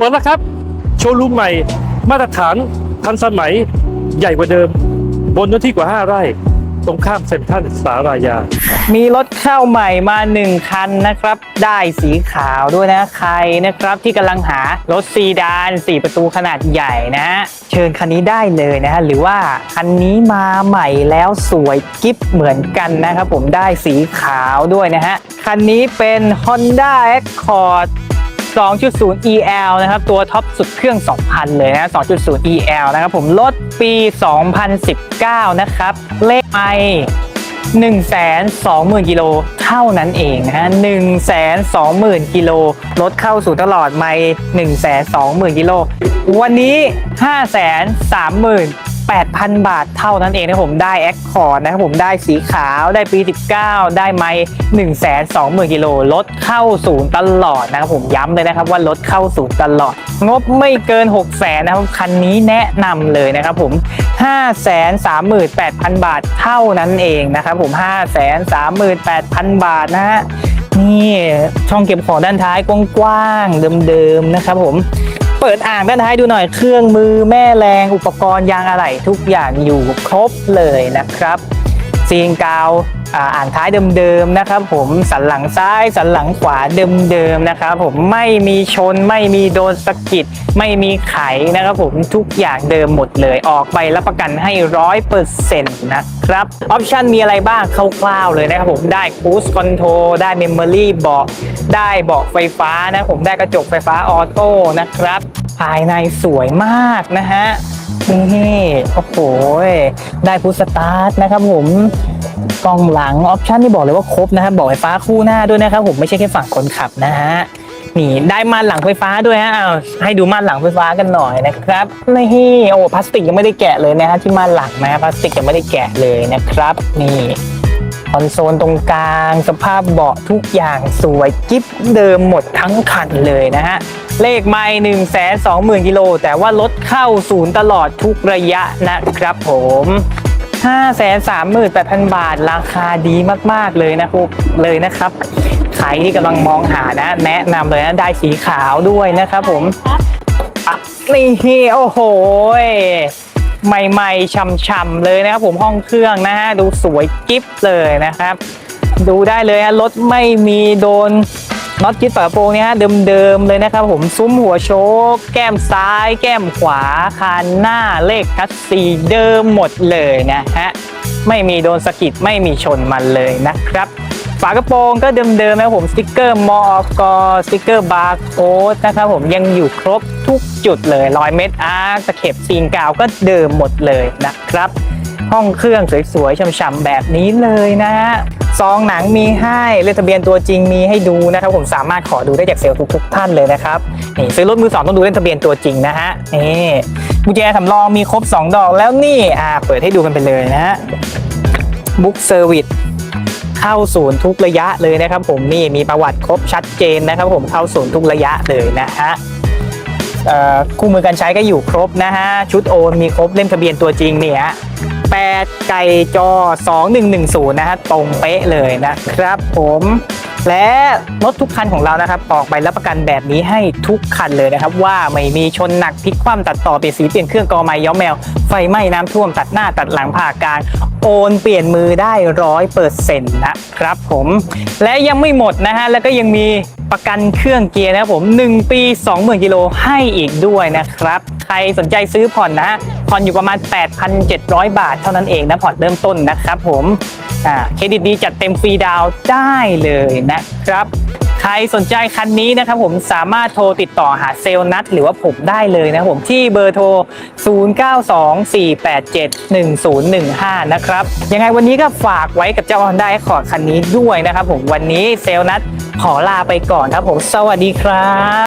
เปิดแล้วครับ โชว์รูมใหม่ มาตรฐานทันสมัยใหญ่กว่าเดิม บนเนื้อที่กว่า 5 ไร่ ตรงข้ามเซ็นทรัลสารายา มีรถเข้าใหม่มา 1 คันนะครับ ได้สีขาวด้วยนะใครนะครับที่กำลังหารถซีดาน 4 ประตูขนาดใหญ่นะ เชิญคันนี้ได้เลยนะฮะหรือว่าคันนี้มาใหม่แล้วสวยกิ๊บเหมือนกันนะครับผมได้สีขาวด้วยนะฮะคันนี้เป็น Honda Accord 2.0 EL นะครับตัวท็อปสุดเครื่อง 2,000 เลยนะ 2.0 EL นะครับผมรถปี 2019 นะครับ เลขไอ1 2 0 0 0 0 กิโลเท่านั้นเองนะฮะ1 2 0 0 0 0 กิโลรถเข้าสู่ตลอดไม่1 2 0 0 0 0 กิโล วันนี้ 5 3 0 0 0 8,000 บาทเท่านั้นเองนะผมได้แอคคอร์ดนะครับผมได้สีขาวได้ปี 19 ได้ไม้1 2 0 0 0 0กิโลรถเข้าศูนย์ตลอดนะครับผมย้ำเลยนะครับว่ารถเข้าศูนย์ตลอด งบไม่เกิน 6 0 0 0 0นะครับคันนี้แนะนำเลยนะครับผม 5 3 8 0 0 0 บาทเท่านั้นเองนะครับผม 5 3 8 0 0 0 บาทนะฮะนี่ช่องเก็บของด้านท้ายกว้างๆเดิมๆนะครับผม เปิดอ่างด้านท้ายดูหน่อยเครื่องมือแม่แรงอุปกรณ์ยางอะไหล่ทุกอย่างอยู่ครบเลยนะครับซีนกาวอ่างท้ายเดิมๆนะครับ ผมสันหลังซ้ายสันหลังขวาเดิมๆนะครับ ผมไม่มีชนไม่มีโดนสะกิดไม่มีไขนะครับ ผมทุกอย่างเดิมหมดเลยออกใบรับประกันให้ร้อยเปอร์เซ็นต์นะครับออปชันมีอะไรบ้างคร่าวๆเลยนะครับ ผมได้ Cruise Control ได้ Memory เบาะ ได้เบาะไฟฟ้านะผมได้กระจกไฟฟ้าออโต้นะครับ ภายในสวยมากนะฮะนี่โอ้โหได้พุทสตาร์ทนะครับผมกล้องหลังออปชันที่บอกเลยว่าครบนะครับบอกไฟฟ้าคู่หน้าด้วยนะครับผมไม่ใช่แค่ฝั่งคนขับนะฮะนี่ได้ม่านหลังไฟฟ้าด้วยฮะเอาให้ดูม่านหลังไฟฟ้ากันหน่อยนะครับนี่โอ้พลาสติกยังไม่ได้แกะเลยนะฮะที่ม่านหลังนะพลาสติกยังไม่ได้แกะเลยนะครับ นี่ คอนโซลตรงกลาง สภาพเบาะทุกอย่างสวยกิ๊บเดิมหมดทั้งคันเลยนะฮะ เลขไม่หนึ่งแสนสองหมื่นกิโล แต่ว่ารถเข้าศูนย์ตลอดทุกระยะนะครับผม5 3 8 0 0 0 บาท ราคาดีมาก ๆ เลยนะครับเลยนะครับ ใครที่กำลังมองหานะ แนะนำเลยนะ ได้สีขาวด้วยนะครับผม นี่โอ้โห ใหม่ๆช่ำๆเลยนะครับผมห้องเครื่องนะฮะดูสวยกิ๊บเลยนะครับ ดูได้เลยฮะรถไม่มีโดนน็อตยึดฝาโปรงเนี่ยฮะเดิมๆเลยนะครับผมซุ้มหัวโชคแก้มซ้าย แก้มขวาคานหน้าเลขคัสซีเดิมหมดเลยนะฮะไม่มีโดนสะกิดไม่มีชนมันเลยนะครับ ฝากระโปรงก็เดิมๆนะครับผมสติกเกอร์มอกสติกเกอร์บาร์โค้ดนะครับผมยังอยู่ครบทุกจุดเลยรอยเม็ดอาร์ตะเข็บซีนกาวก็เดิมหมดเลยนะครับ ห้องเครื่องสวยๆช่ำๆแบบนี้เลยนะฮะซองหนังมีให้เลขทะเบียนตัวจริงมีให้ดูนะครับผมสามารถขอดูได้จากเซลล์ทุกๆท่านเลยนะครับนี่ซื้อรถมือสองต้องดูเลขทะเบียนตัวจริงนะฮะนี่กุญแจสำรองมีครบ 2 ดอกแล้วนี่อ่าเปิดให้ดูกันไปเลยนะฮะบุ๊กเซอร์วิส เข้าศูนย์ทุกระยะเลยนะครับผมนี่มีประวัติครบชัดเจนนะครับผมเข้าศูนย์ทุกระยะเลยนะฮะคู่มือการใช้ก็อยู่ครบนะฮะชุดโอนมีครบเล่มทะเบียนตัวจริงเนี่ยแปดไก่จอ 2110 นะฮะตรงเป๊ะเลยนะครับผม และรถทุกคันของเรานะครับ ออกใบรับประกันแบบนี้ให้ทุกคันเลยนะครับ ว่าไม่มีชนหนักพลิกคว่ำตัดต่อเปลี่ยนสีเปลี่ยนเครื่องกอไม้ย้อมแมว ไฟไหม้น้ำท่วมตัดหน้าตัดหลังผ่ากลางโอนเปลี่ยนมือได้ร้อยเปอร์เซ็นต์นะครับผมและยังไม่หมดนะฮะแล้วก็ยังมีประกันเครื่องเกียร์นะครับผม 1 ปี 20,000กิโลให้อีกด้วยนะครับ ใครสนใจซื้อผ่อนนะผ่อนอยู่ประมาณ 8,700 บาทเท่านั้นเองนะผ่อนเริ่มต้นนะครับผม อ่าเครดิตดีจัดเต็มฟรีดาวได้เลยนะครับ ใครสนใจคันนี้นะครับผมสามารถโทรติดต่อหาเซลนัดหรือว่าผมได้เลยนะผมที่เบอร์โทร 0924871015 นะครับ ยังไงวันนี้ก็ฝากไว้กับเจ้า Honda Accord คันนี้ด้วยนะครับผมวันนี้เซลนัดขอลาไปก่อนครับผม สวัสดีครับ